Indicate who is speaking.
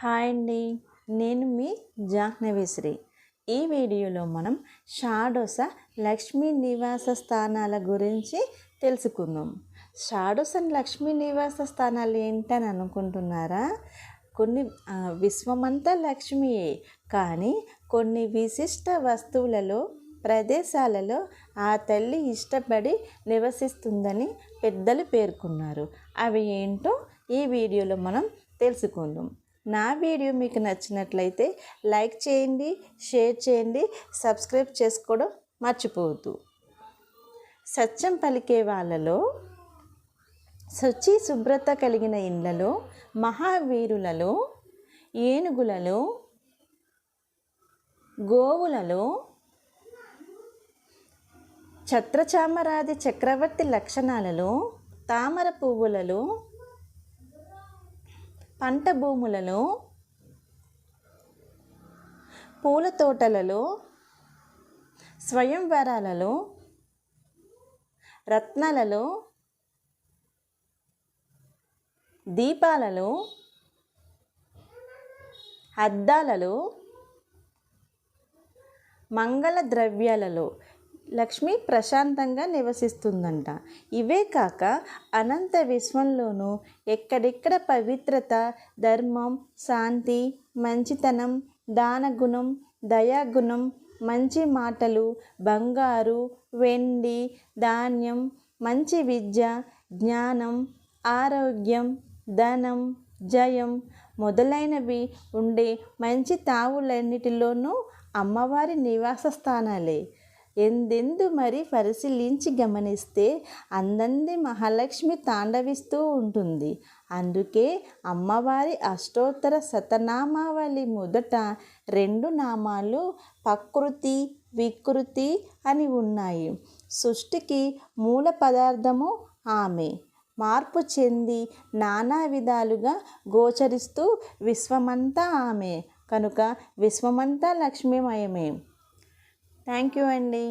Speaker 1: Hi అండి. నేను మీ జాహ్నవిశ్రీ. ఈ వీడియోలో మనం షాడోస లక్ష్మీ నివాస స్థానాల గురించి తెలుసుకుందాం. షాడోస లక్ష్మీ నివాస స్థానాలు ఏంటని అనుకుంటున్నారా? కొన్ని విశ్వమంతా లక్ష్మియే. కానీ కొన్ని విశిష్ట వస్తువులలో ప్రదేశాలలో ఆ తల్లి ఇష్టపడి నివసిస్తుందని పెద్దలు పేర్కొన్నారు. అవి ఏంటో ఈ వీడియోలో మనం తెలుసుకుందాం. నా వీడియో మీకు నచ్చినట్లయితే లైక్ చేయండి షేర్ చేయండి సబ్స్క్రైబ్ చేసుకోవడం మర్చిపోవద్దు. సత్యం పలికే వాళ్ళలో శుచి శుభ్రత కలిగిన ఇండ్లలో మహావీరులలో ఏనుగులలో గోవులలో ఛత్రచామరాది చక్రవర్తి లక్షణాలలో తామర పువ్వులలో పంట భూములలో పూల తోటలలో స్వయంవరాలలో రత్నాలలో దీపాలలో అద్దాలలో మంగళ ద్రవ్యాలలో లక్ష్మి ప్రశాంతంగా నివసిస్తుందంట. ఇవే కాక అనంత విశ్వంలోనూ ఎక్కడెక్కడ పవిత్రత ధర్మం శాంతి మంచితనం దానగుణం దయాగుణం మంచి మాటలు బంగారు వెండి ధాన్యం మంచి విద్య జ్ఞానం ఆరోగ్యం ధనం జయం మొదలైనవి ఉండే మంచి తావులన్నిటిలోనూ అమ్మవారి నివాస స్థానాలే ఎందెందు మరి పరిశీలించి గమనిస్తే అందంది మహాలక్ష్మి తాండవిస్తూ ఉంటుంది. అందుకే అమ్మవారి అష్టోత్తర శతనామావళి మొదట రెండు నామాలు ప్రకృతి వికృతి అని ఉన్నాయి. సృష్టికి మూల పదార్థము ఆమె. మార్పు చెంది నానా విధాలుగా గోచరిస్తూ విశ్వమంతా ఆమె. కనుక విశ్వమంతా లక్ష్మీమయమే. థ్యాంక్ యూ అండి